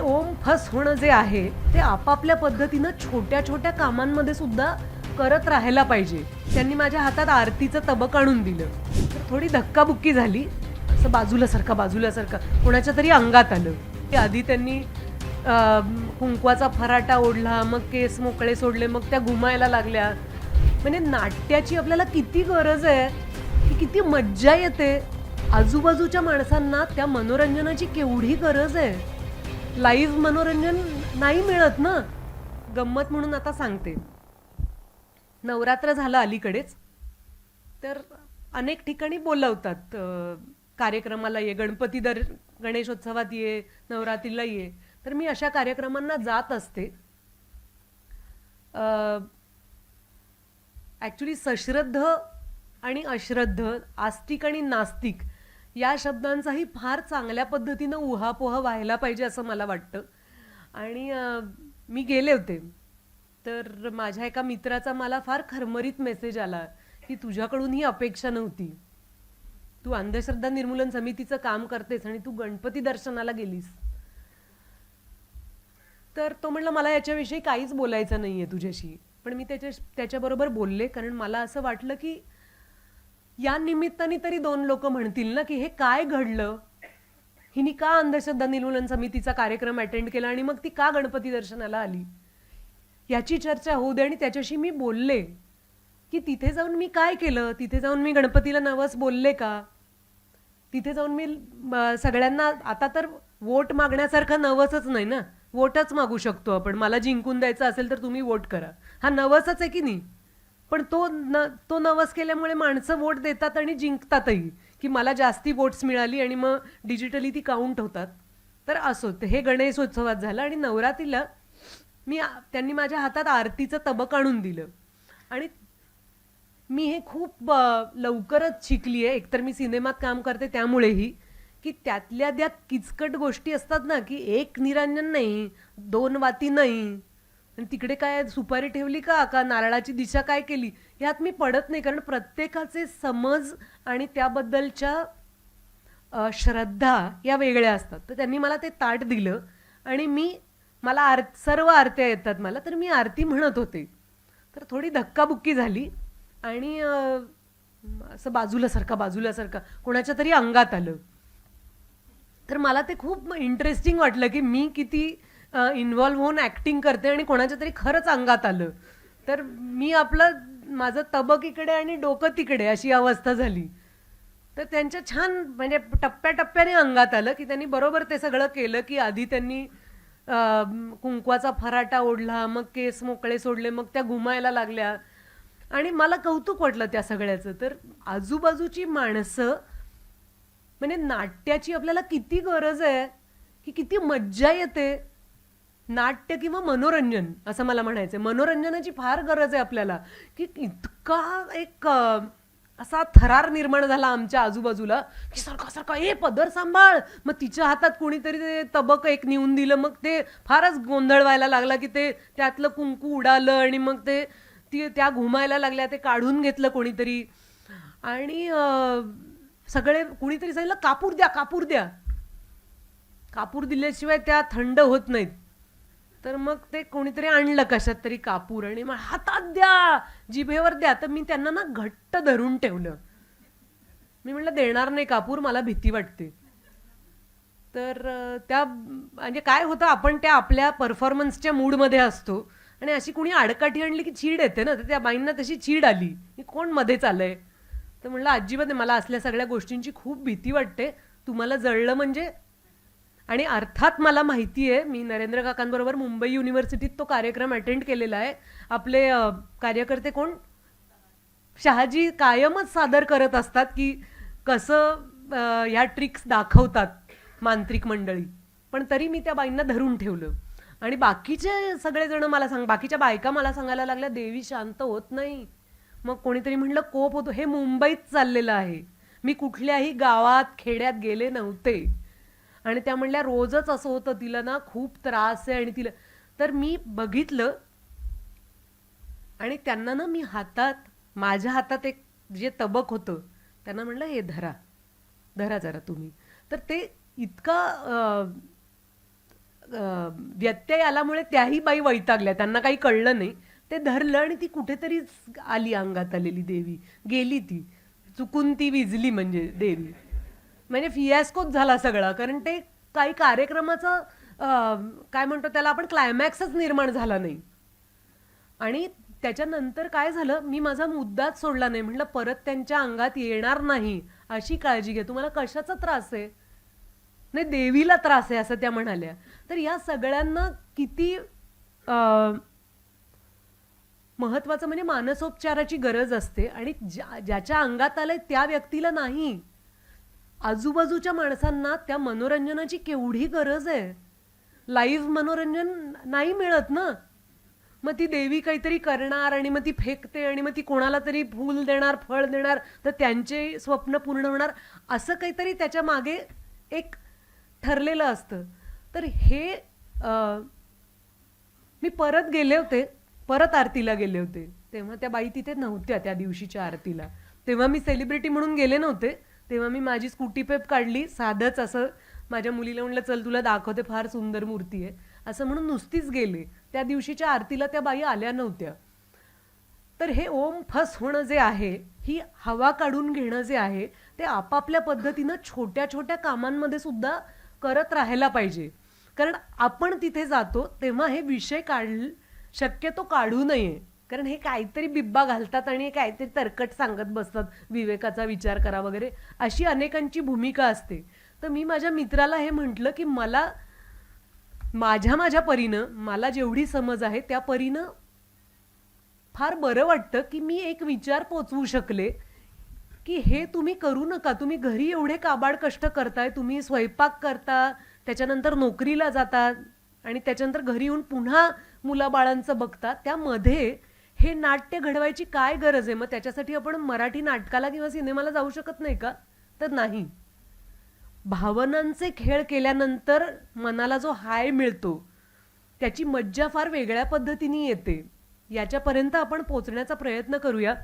ओम फस होणं जे आहे ते आपापल्या पद्धतीनं छोट्या छोट्या कामांमध्ये सुद्धा करत राहायला पाहिजे. त्यांनी माझ्या हातात आरतीचं तबक आणून दिलं. तर थोडी धक्काबुक्की झाली. असं बाजूला सारखा बाजूला सारखा कोणाच्या तरी अंगात आलं. ते आधी त्यांनी कुंकवाचा फराटा ओढला मग केस मोकळे सोडले मग त्या घुमायला लागल्या. म्हणजे नाट्याची आपल्याला किती गरज आहे की किती मज्जा येते. आजूबाजूच्या माणसांना त्या मनोरंजनाची केवढी गरज आहे. लाईव्ह मनोरंजन नाही मिळत ना. गंमत म्हणून आता सांगते. नवरात्र झालं अलीकडेच. तर अनेक ठिकाणी बोलवतात कार्यक्रमाला ये गणपती दर गणेशोत्सवात ये नवरात्रीला ये. तर मी अशा कार्यक्रमांना जात असते. ॲक्च्युली सश्रद्ध आणि अश्रद्ध आस्तिक आणि नास्तिक या शब्दांचाही फार चांगल्या पद्धतीनं उहापोह व्हायला पाहिजे असं मला वाटतं. आणि मी गेले होते. तर माझ्या एका मित्राचा मला फार खरमरीत मेसेज आला की तुझ्याकडून ही अपेक्षा नव्हती. तू अंधश्रद्धा निर्मूलन समितीचं काम करतेस आणि तू गणपती दर्शनाला गेलीस. तर तो म्हणला मला याच्याविषयी काहीच बोलायचं नाहीये तुझ्याशी. पण मी त्याच्या त्याच्याबरोबर बोलले कारण मला असं वाटलं की या निमित्ताने तरी दोन लोक म्हणतील ना की हे काय घडलं? हिनी का अंधश्रद्धा निर्मूलन समितीचा कार्यक्रम अटेंड केला आणि मग ती का गणपती दर्शनाला आली? याची चर्चा होऊ दे आणि त्याच्याशी मी बोलले. की तिथे जाऊन मी काय केलं? तिथे जाऊन मी गणपतीला नवस बोलले का? तिथे जाऊन मी सगळ्यांना आता तर वोट मागण्यासारखं नवसच नाही ना? वोटच मागू शकतो आपण. मला जिंकून द्यायचं असेल तर तुम्ही वोट करा. हा नवसच आहे की नाही? पण तो न तो नवस केल्यामुळे माणसं वोट देतात आणि जिंकतातही की मला जास्ती वोट्स मिळाली आणि मग डिजिटली ती काउंट होतात. तर असो हे गणेशोत्सवात झालं आणि नवरात्रीला मी त्यांनी माझ्या हातात आरतीचं तबक आणून दिलं. आणि मी हे खूप लवकरच शिकली आहे एकतर मी सिनेमात काम करते त्यामुळेही की त्यातल्या त्यात किचकट गोष्टी असतात ना की एक निरांजन नाही दोन वाती नाही आणि तिकडे काय सुपारी ठेवली का? का नारळाची दिशा काय केली? ह्यात मी पडत नाही कारण प्रत्येकाचे समज आणि त्याबद्दलच्या श्रद्धा या वेगळ्या असतात. तर त्यांनी मला ते ताट दिलं आणि मी मला आर सर्व आरत्या येतात मला तर मी आरती म्हणत होते. तर थोडी धक्काबुक्की झाली आणि असं बाजूला सारखा बाजूला सारखा कोणाच्या तरी अंगात आलं. तर मला ते खूप इंटरेस्टिंग वाटलं की मी किती इन्व्हॉल्व्ह होऊन ॲक्टिंग करते आणि कोणाच्या तरी खरंच अंगात आलं. तर मी आपलं माझं तबक इकडे आणि डोकं तिकडे अशी अवस्था झाली. तर त्यांच्या छान म्हणजे टप्प्याटप्प्याने अंगात आलं की त्यांनी बरोबर ते सगळं केलं की आधी त्यांनी कुंकवाचा फराटा ओढला मग केस मोकळे सोडले मग त्या घुमायला लागल्या. आणि मला कौतुक वाटलं त्या सगळ्याचं. तर आजूबाजूची माणसं म्हणजे नाट्याची आपल्याला किती गरज आहे की किती मज्जा येते नाट्य किंवा मनोरंजन असं मला म्हणायचं आहे मनोरंजनाची फार गरज आहे आपल्याला. की इतका एक असा थरार निर्माण झाला आमच्या आजूबाजूला की सारखा सारखा ए पदर सांभाळ. मग तिच्या हातात कोणीतरी ते तबक एक नेऊन दिलं. मग ते फारच गोंधळ व्हायला लागला की ते त्यातलं कुंकू उडालं आणि मग ते ती त्या घुमायला लागल्या ते काढून घेतलं कोणीतरी. आणि सगळे कुणीतरी सांगितलं कापूर द्या कापूर द्या. कापूर दिल्याशिवाय त्या थंड होत नाहीत. तर मग ते कोणीतरी आणलं कशात तरी कापूर आणि मग हातात द्या जिभेवर द्या. तर मी त्यांना ना घट्ट धरून ठेवलं. मी म्हटलं देणार नाही कापूर मला भीती वाटते. तर त्या म्हणजे काय होतं आपण त्या आपल्या परफॉर्मन्सच्या मूडमध्ये असतो आणि अशी कुणी आडकाठी आणली की चीड येते ना तर त्या बाईंना तशी चीड आली की कोणमध्ये आलंय? तर म्हणलं अजिबात मला असल्या सगळ्या गोष्टींची खूप भीती वाटते. तुम्हाला जळलं म्हणजे आणि अर्थात मला माहिती आहे मी नरेंद्र काकांबरोबर मुंबई युनिव्हर्सिटीत तो कार्यक्रम अटेंड केलेला आहे. आपले कार्यकर्ते कोण? शहाजी कायमच सादर करत असतात की कसं ह्या ट्रिक्स दाखवतात मांत्रिक मंडळी. पण तरी मी त्या बाईंना धरून ठेवलं. आणि बाकीचे सगळेजण मला सांग बाकीच्या बायका मला सांगायला लागल्या देवी शांत होत नाही. मग कोणीतरी म्हणलं कोप होतो. हे मुंबईत चाललेलं आहे. मी कुठल्याही गावात खेड्यात गेले नव्हते. आणि त्या म्हणल्या रोजच असं होतं तिला ना खूप त्रास आहे आणि तिला तर मी बघितलं आणि त्यांना ना मी हातात माझ्या हातात एक जे तबक होतं त्यांना म्हणलं हे धरा धरा जरा तुम्ही. तर ते इतका व्यत्यय आल्यामुळे त्याही बाई वैतागल्या. त्यांना काही कळलं नाही. ते धरलं आणि ती कुठेतरीच आली अंगात आलेली देवी. गेली ती. चुकून ती विजली म्हणजे देवी. म्हणजे फियास्कोच झाला सगळा. कारण ते काही कार्यक्रमाचं काय म्हणतो त्याला आपण क्लायमॅक्सच निर्माण झाला नाही. आणि त्याच्यानंतर काय झालं मी माझा मुद्दाच सोडला नाही. म्हटलं परत त्यांच्या अंगात येणार नाही अशी काळजी घ्या तुम्हाला कशाचा त्रास आहे? नाही देवीला त्रास आहे असं त्या म्हणाल्या. तर या सगळ्यांना किती महत्त्वाचं महत्वाचं म्हणजे मानसोपचाराची गरज असते. आणि ज्या ज्याच्या अंगात आलंय त्या व्यक्तीला नाही. आजूबाजूच्या माणसांना त्या मनोरंजनाची केवढी गरज आहे? लाईव्ह मनोरंजन नाही मिळत ना? मग ती देवी काहीतरी करणार आणि मग ती फेकते आणि मग ती कोणाला तरी फूल देणार फळ देणार तर त्यांचे स्वप्न पूर्ण होणार असं काहीतरी त्याच्यामागे एक ठरलेलं असतं. तर हे आ, मी परत गेले होते परत आरतीला गेले होते. तेव्हा त्या बाई तिथे नव्हत्या त्या दिवशीच्या आरतीला. तेव्हा मी सेलिब्रिटी म्हणून गेले नव्हते. तेव्हा मी माझी स्कूटी पेप काढली. साधंच असं माझ्या मुलीला म्हणलं चल तुला दाखवते फार सुंदर मूर्ती आहे. असं म्हणून नुसतीच गेले. त्या दिवशीच्या आरतीला त्या बाई आल्या नव्हत्या. तर हे ओम फस होणं जे आहे ही हवा काढून घेणं जे आहे ते आपापल्या पद्धतीनं छोट्या छोट्या कामांमध्ये सुद्धा करत राहायला पाहिजे. कारण आपण तिथे जातो तेव्हा हे विषय काढ शक्यतो काढू नये. कारण हे काहीतरी बिब्बा घालतात आणि हे काहीतरी तरकट सांगत बसतात विवेकाचा विचार करा वगैरे. अशी अनेकांची भूमिका असते. तर मी माझ्या मित्राला हे म्हटलं की मला माझ्या माझ्या परीनं मला जेवढी समज आहे त्या परीनं फार बरं वाटतं की मी एक विचार पोचवू शकले की हे तुम्ही करू नका. तुम्ही घरी एवढे काबाड कष्ट करताय तुम्ही स्वयंपाक करता त्याच्यानंतर नोकरीला जाता आणि त्याच्यानंतर घरी येऊन पुन्हा मुलाबाळांचं बघता त्यामध्ये हे नाट्य घडवायची काय गरज आहे? मग त्याच्यासाठी आपण मराठी नाटकाला किंवा सिनेमाला जाऊ शकत नाही का? तर नाही. भावनांचे खेळ केल्यानंतर मनाला जो हाय मिळतो त्याची मज्जा फार वेगळ्या पद्धतीने येते. याच्यापर्यंत आपण पोचण्याचा प्रयत्न करूया.